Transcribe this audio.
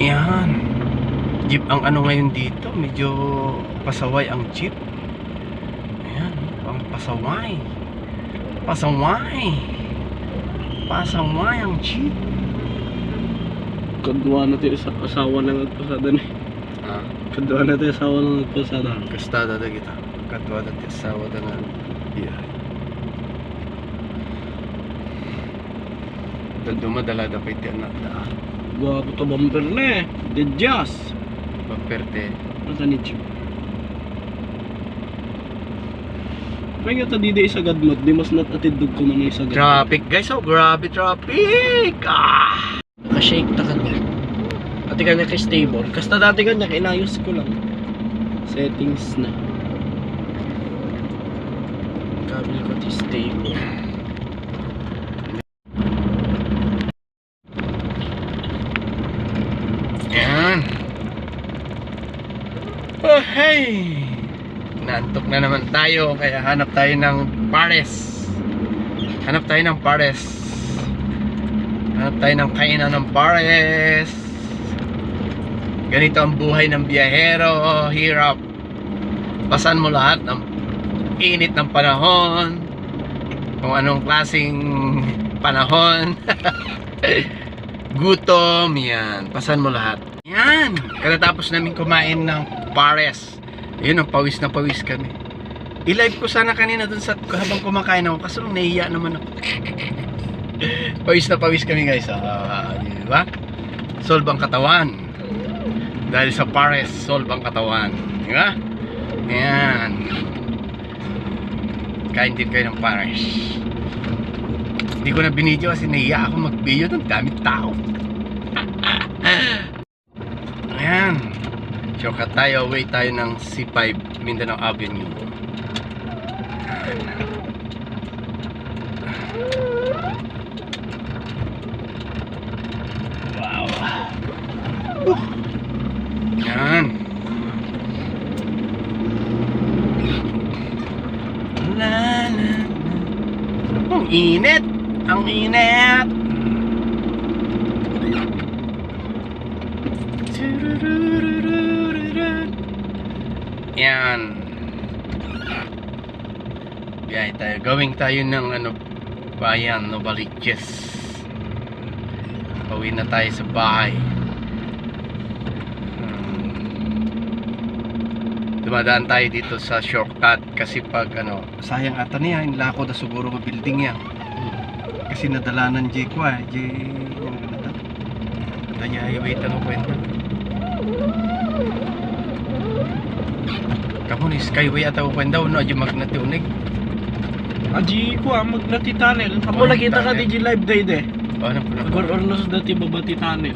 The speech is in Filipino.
Yan. Jeep ang ano ngayon dito, medyo pasaway ang jeep. Ayan, pang pasaway. Pasaway. Pasaway ang jeep. Kadwa na tayo sa asawa ng nagpasada ni. Ah, Kadwa na tayo asawa ng nagpasada. kastada na kita. Katwa na tisawa na nga. Yeah. Doon dumadala na pa iti anak na. Gwapo to bumper na eh. Dedyas. Paperte. Nasa ni Chip. Kaya ta di sa gadmot, di mas natatidog ko man sa gadmot. Traffic guys, oh grabe traffic! Ah! Naka-shake ta ka na. Dati ka naka-stable. Kasta dati ka naka-inayos ko lang. Settings na. Kabil ko ti stable. Yan. Oh, hey! Naantok na naman tayo, kaya hanap tayo ng pares. Hanap tayo ng pares. Hanap tayo ng kainan ng pares. Ganito ang buhay ng biyahero, hirap. Pasan mo lahat ng init ng panahon. Kung anong klaseng panahon. Gutom, yan. Pasan mo lahat. Yan. Katatapos namin kumain ng pares. Yun, ang pawis na pawis kami. I-live ko sana kanina dun sa habang kumakain ako kasi nahiya naman ako. pawis na pawis kami guys. Ah, di ba? Solve ang katawan. Dahil sa pares, solve ang katawan. Di ba? Yan. Kain din kayo ng pares. Hindi ko na binidyo kasi nahiya ako mag-video ng dami tao. Ayan. Shortcut tayo, away tayo ng C5 Mindanao Avenue. Wow. Uh. Yan. La, la, la. Ang init! Ang init! Yan. Biyahe tayo. Gawing tayo ng ano, bayan, Novaliches. Pauwi na tayo sa bahay. Hmm. Dumadaan tayo dito sa shortcut kasi pag ano, sayang ata niya, inlako na siguro ng building yan. Kasi nadala ng J ko ah, J... Ano na ito? Ito niya, i-wait ang kwento. Kamu ni Skyway atau kwenta no aja magnet unig. Aji ko ah, magnati tunnel. Amo nakita ka di live day de. Oh, ano pala? Agor ornos dati babati tunnel.